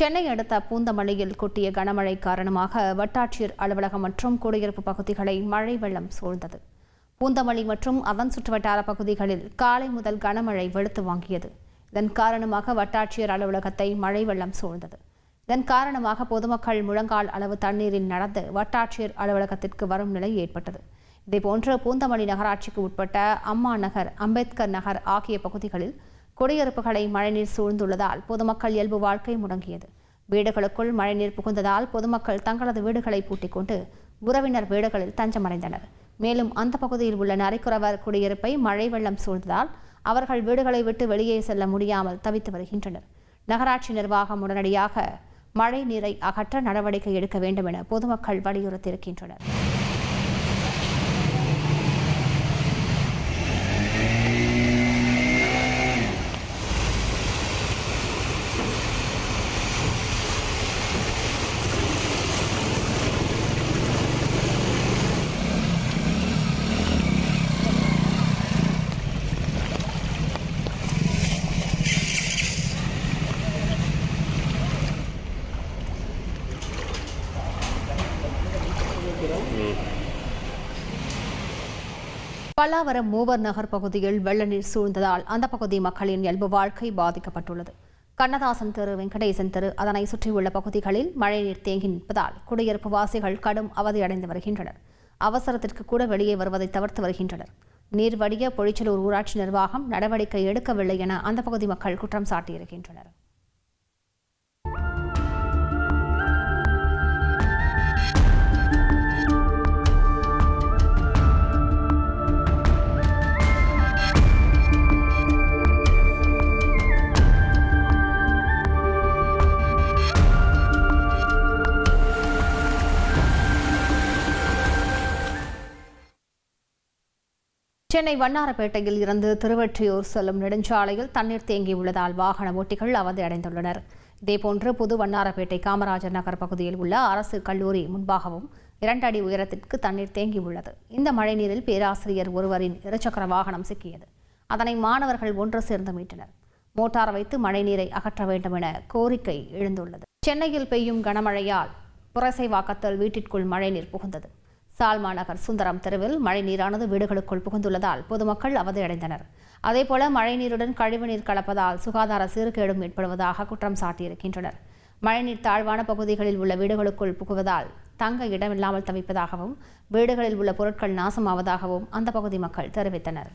சென்னை அடுத்த பூந்தமல்லியில் கொட்டிய கனமழை காரணமாக வட்டாட்சியர் அலுவலகம் மற்றும் குடியிருப்பு பகுதிகளை மழை வெள்ளம் சூழ்ந்தது. பூந்தமல்லி மற்றும் அதன் சுற்றுவட்டார பகுதிகளில் காலை முதல் கனமழை வெளுத்து வாங்கியது. இதன் காரணமாக வட்டாட்சியர் அலுவலகத்தை மழை வெள்ளம் சூழ்ந்தது. இதன் காரணமாக பொதுமக்கள் முழங்கால் அளவு தண்ணீரில் நடந்து வட்டாட்சியர் அலுவலகத்திற்கு வரும் நிலை ஏற்பட்டது. இதேபோன்று பூந்தமல்லி நகராட்சிக்கு உட்பட்ட அம்மா நகர் அம்பேத்கர் நகர் ஆகிய பகுதிகளில் குடியிருப்புகளை மழைநீர் சூழ்ந்துள்ளதால் பொதுமக்கள் இயல்பு வாழ்க்கை முடங்கியது. வீடுகளுக்குள் மழைநீர் புகுந்ததால் பொதுமக்கள் தங்களது வீடுகளை பூட்டிக் கொண்டு உறவினர் வீடுகளில் தஞ்சமடைந்தனர். மேலும் அந்த பகுதியில் உள்ள நரைக்குறவர் குடியிருப்பை மழை வெள்ளம் சூழ்ந்ததால் அவர்கள் வீடுகளை விட்டு வெளியே செல்ல முடியாமல் தவித்து வருகின்றனர். நகராட்சி நிர்வாகம் உடனடியாக மழை நீரை அகற்ற நடவடிக்கை எடுக்க வேண்டும் என பொதுமக்கள் வலியுறுத்தியிருக்கின்றனர். பல்லாவரம் மூவர் நகர் பகுதியில் வெள்ள நீர் சூழ்ந்ததால் அந்த பகுதி மக்களின் இயல்பு வாழ்க்கை பாதிக்கப்பட்டுள்ளது. கண்ணதாசன் தெரு வெங்கடேசன் தெரு அதனை சுற்றியுள்ள பகுதிகளில் மழைநீர் தேங்கி நிற்பதால் குடியிருப்பு வாசிகள் கடும் அவதியடைந்து வருகின்றனர். அவசரத்திற்கு கூட வெளியே வருவதை தவிர்த்து வருகின்றனர். நீர் வடிய பொழிச்சலூர் ஊராட்சி நிர்வாகம் நடவடிக்கை எடுக்கவில்லை என அந்த பகுதி மக்கள் குற்றம் சாட்டியிருக்கின்றனர். சென்னை வண்ணாரப்பேட்டையில் இருந்து திருவற்றியூர் செல்லும் நெடுஞ்சாலையில் தண்ணீர் தேங்கியுள்ளதால் வாகன ஓட்டிகள் அவதி அடைந்துள்ளனர். இதேபோன்று புது வண்ணாரப்பேட்டை காமராஜர் நகர் பகுதியில் உள்ள அரசு கல்லூரி முன்பாகவும் இரண்டு அடி உயரத்திற்கு தண்ணீர் தேங்கியுள்ளது. இந்த மழைநீரில் பேராசிரியர் ஒருவரின் இருசக்கர வாகனம் சிக்கியது. அதனை மாணவர்கள் ஒன்று சேர்ந்து மீட்டனர். மோட்டார் வைத்து மழைநீரை அகற்ற வேண்டும் என கோரிக்கை எழுந்துள்ளது. சென்னையில் பெய்யும் கனமழையால் புரசைவாக்கத்தில் வீட்டிற்குள் மழைநீர் புகுந்தது. சால்மா நகர் சுந்தரம் தெருவில் மழை நீரானது வீடுகளுக்குள் புகுந்துள்ளதால் பொதுமக்கள் அவதியடைந்தனர். அதேபோல மழைநீருடன் கழிவுநீர் கலப்பதால் சுகாதார சீர்கேடும் ஏற்படுவதாக குற்றம் சாட்டியிருக்கின்றனர். மழைநீர் தாழ்வான பகுதிகளில் உள்ள வீடுகளுக்குள் புகுவதால் தங்க இடமில்லாமல் தவிப்பதாகவும் வீடுகளில் உள்ள பொருட்கள் நாசமாவதாகவும் அந்த பகுதி மக்கள் தெரிவித்தனர்.